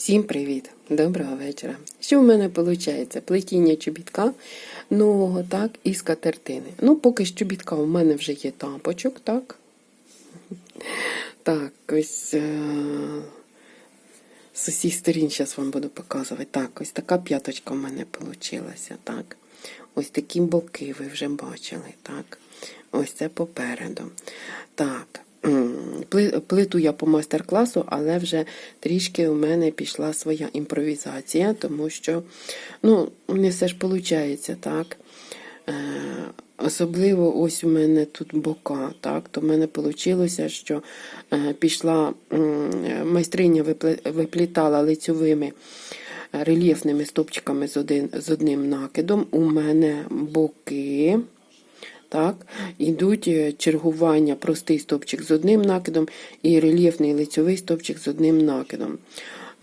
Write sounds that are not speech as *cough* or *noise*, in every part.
Всім привіт! Доброго вечора. Що в мене виходить? Плетіння чобітка нового, так, і скатертини. Ну, поки з чобітка у мене вже є тапочок, так? Так, ось е- з усіх сторін зараз вам буду показувати. Так, ось така п'яточка в мене вийшла, так. Ось такі боки ви вже бачили, так. Ось це попереду. Так. Плиту я по майстер-класу, але вже трішки у мене пішла своя імпровізація, тому що ну, не все ж виходить, так. Е, Особливо ось у мене тут бока, так, то в мене вийшло, що е, пішла майстриня виплітала лицьовими е, рельєфними стопчиками з одним накидом. У мене боки. Так, ідуть е, чергування, простий стовпчик з одним накидом і рельєфний лицьовий стовпчик з одним накидом.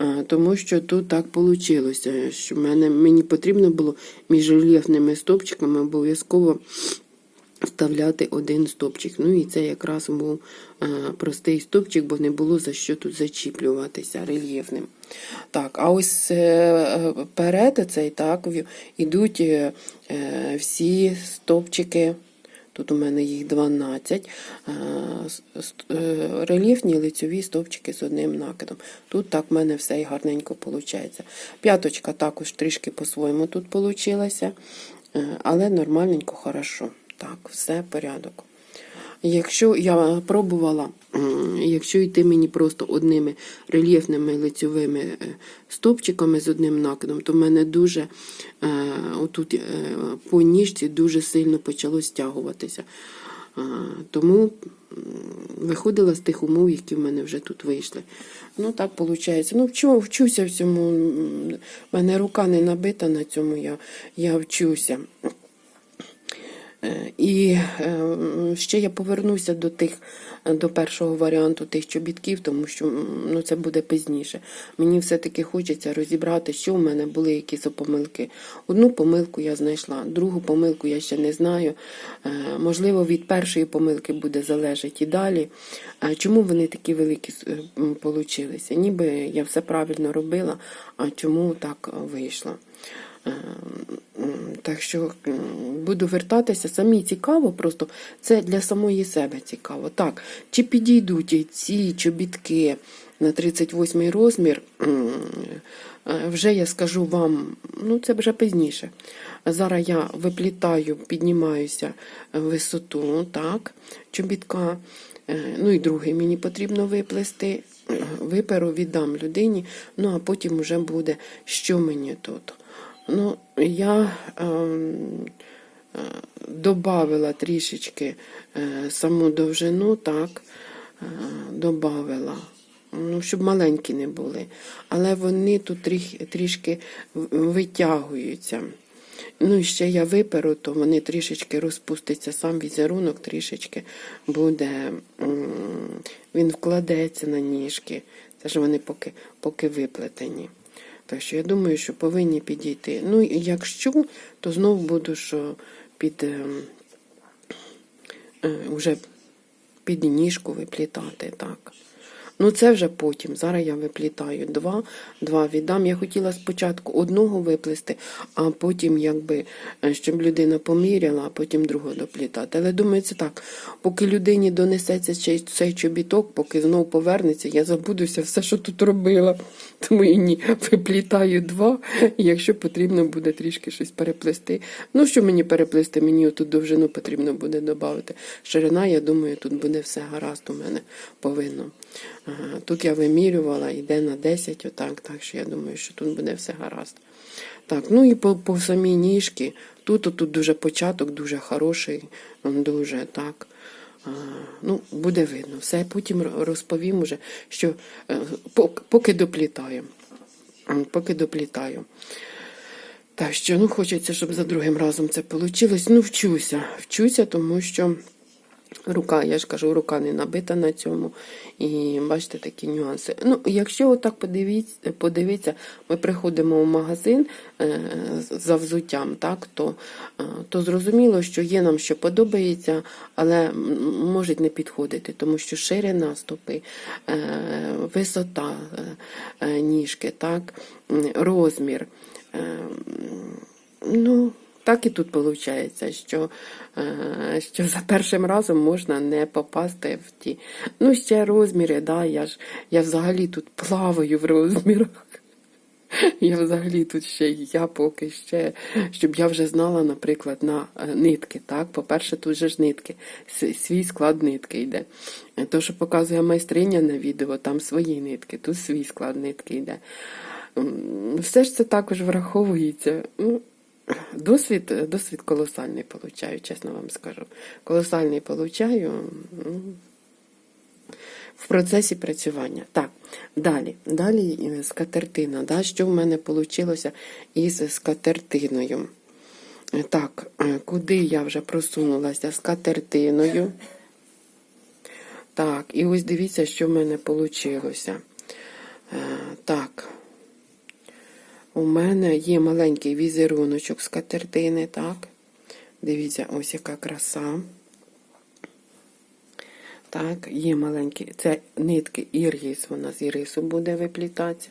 Е, Тому що тут так вийшло, що мене, мені потрібно було між рельєфними стовпчиками обов'язково вставляти один стовпчик. Ну і це якраз був е, простий стовпчик, бо не було за що тут зачіплюватися рельєфним. Так, а ось перед цей так, ідуть всі стовпчики. Тут у мене їх 12. е, е, Рельєфні лицьові стовпчики з одним накидом. Тут так в мене все і гарненько виходить. П'яточка також трішки по-своєму тут вийшла, але нормальненько, хорошо. Так, все порядок. Якщо я пробувала, якщо йти мені просто одними рельєфними лицьовими е, стовпчиками з одним накидом, то в мене дуже е, отут е, по ніжці дуже сильно почало стягуватися. Тому виходила з тих умов, які в мене вже тут вийшли. Ну так виходить. Ну, вчу, вчуся всьому. В мене рука не набита на цьому, я, я вчуся. Е, І е, ще я повернуся до тих, до першого варіанту тих чобітків, тому що ну, це буде пізніше. Мені все-таки хочеться розібрати, що в мене були якісь помилки. Одну помилку я знайшла, другу помилку я ще не знаю. Е, Можливо, від першої помилки буде залежати і далі. Чому вони такі великі получилися? Ніби я все правильно робила, а чому так вийшло? Е, м, Так що буду вертатися. Самі цікаво, просто це для самої себе цікаво. Так, чи підійдуть ці чобітки на 38 розмір? Е, Вже я скажу вам, ну це вже пізніше. Зараз я виплітаю, піднімаюся висоту, так, чобітка. Е, Ну і другий мені потрібно виплести. Е, Виперу, віддам людині, ну а потім вже буде, що мені тут. Ну, я ем, е, добавила трішечки е, саму довжину, так, е, добавила, ну, щоб маленькі не були. Але вони тут трішки витягуються. Ну, і ще я виперу, то вони трішечки розпустяться, сам візерунок трішечки буде, він вкладеться на ніжки. Це ж вони поки, поки виплетені. Так що я думаю, що повинні підійти. Ну, якщо, то знову буду, що під уже е, вже під ніжку виплітати, так. Ну, це вже потім. Зараз я виплітаю два, два віддам. Я хотіла спочатку одного виплести, а потім, якби, е, щоб людина поміряла, а потім другого доплітати. Але думаю, це так. Поки людині донесеться цей, чобіток, поки знову повернеться, я забудуся все, що тут робила. Тому і ні, виплітаю два, якщо потрібно буде трішки щось переплести. Ну, що мені переплести? Мені тут довжину потрібно буде додати. Ширина, я думаю, тут буде все гаразд у мене повинно. Тут я вимірювала, йде на 10, отак, так що я думаю, що тут буде все гаразд. Так, ну і по, по самій ніжки. Тут, тут дуже початок, дуже хороший, дуже так. Ну, буде видно. Все, потім розповім уже, що е, поки доплітаю. Поки доплітаю. Так що, ну, хочеться, щоб за другим разом це вийшло. Ну, вчуся. Вчуся, тому що Рука, я ж кажу, рука не набита на цьому. І бачите такі нюанси. Ну, якщо отак подивіться, подивіться, ми приходимо в магазин е, за взуттям, так, то, е, то зрозуміло, що є нам що подобається, але можуть не підходити, тому що ширина стопи, е, висота ніжки, так, розмір. Ну, так і тут виходить, що, е, що за першим разом можна не попасти в ті. Ну, ще розміри, да, я ж я взагалі тут плаваю в розмірах. Я взагалі тут ще я поки ще, щоб я вже знала, наприклад, на е, нитки. Так, по-перше, тут же ж нитки, свій склад нитки йде. То, що показує майстриня на відео, там свої нитки, тут свій склад нитки йде. Все ж це також враховується. Ну, Досвід, досвід колосальний получаю, чесно вам скажу. Колосальний получаю в процесі працювання. Так, далі. Далі е, скатертина. Да? Що в мене вийшло із скатертиною? Е, Так, е, куди я вже просунулася скатертиною? Так, і ось дивіться, що в мене вийшло. Так. У мене є маленький візеруночок з катертини, так? Дивіться, ось яка краса. Так, є маленькі. Це нитки іргіс, вона з ірису буде виплітатися.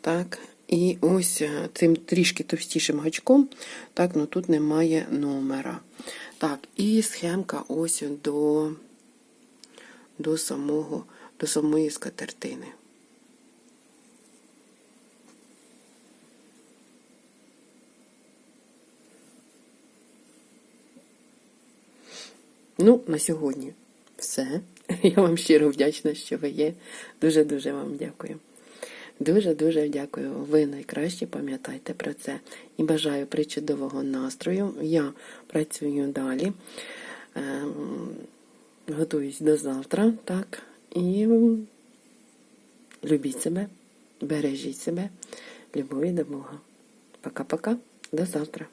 Так. І ось е, цим трішки товстішим гачком, так, ну тут немає номера. Так, і схемка ось до, до, самого, до самої скатертини. Ну, на сьогодні все. *laughs* Я вам щиро вдячна, що ви є. Дуже-дуже вам дякую. Дуже-дуже дякую. Ви найкраще пам'ятайте про це. І бажаю причудового настрою. Я працюю далі. Ем, Готуюсь до завтра, так. І любіть себе, бережіть себе, любові до Бога. Пока-пока, до завтра.